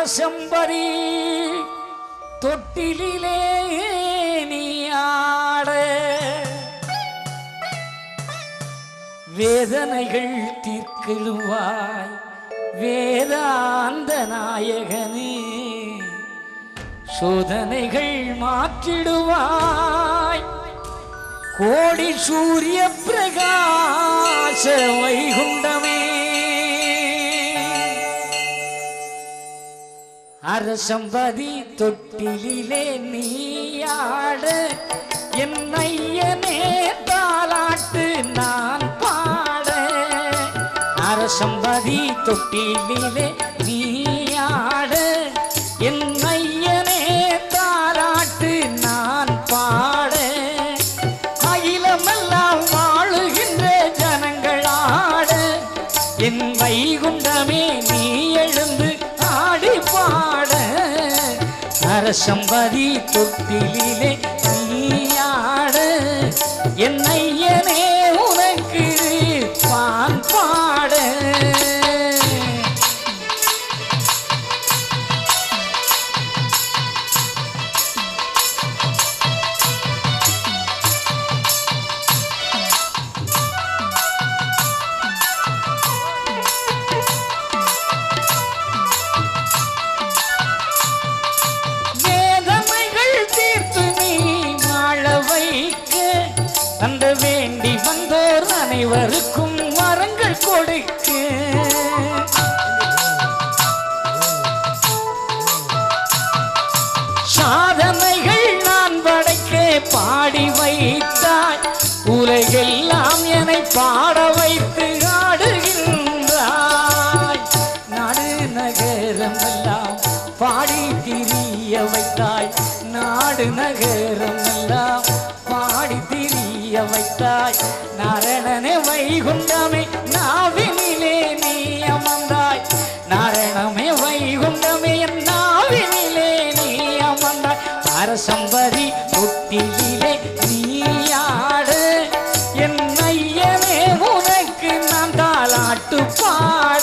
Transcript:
அரசம்பரி தொட்டிலே நீ ஆட. வேதனைகள் தீர்க்கிடுவாய் வேதாந்த நாயகனே. சோதனைகள் மாற்றிடுவாய் கோடி சூரிய பிரகாச வைகுண்ட அரசம்பதி தொட்டிலே நீயாட என்னையனே தாலாட்டு நான் பாட. அரசம்பதி தொட்டிலே நீயாட என்னையனே தாலாட்டு நான் பாட. அகிலமெல்லாம் வாழுகின்ற ஜனங்களாட என் வைகுண்டமே நீ சம்பதி தொட்டிலே நீயாட என்னையனே உனக்கு பான் பான் அந்த வேண்டி வந்தோர் அனைவருக்கும் மரங்கள் கொடுக்கு. சாதனைகள் நான் படைக்க பாடி வைத்தாய். உலகெல்லாம் என்னை பாட வைத்து ஆடுகின்றாய். நாடு நகரம் எல்லாம் பாடி திரிய வைத்தாய். நாடு நகரம் எல்லாம் திரிய வைத்தாய். நாரணனே வைகுண்டமே நாவினிலே நீ அமர்ந்தாய். நாரணமே வைகுண்டமே என் நாவினிலே நீ அமர்ந்தாய். அரசம்பதி தொட்டிலே நீயாடு என் ஐயனே உனக்கு நான் தாளாட்டு பாடு.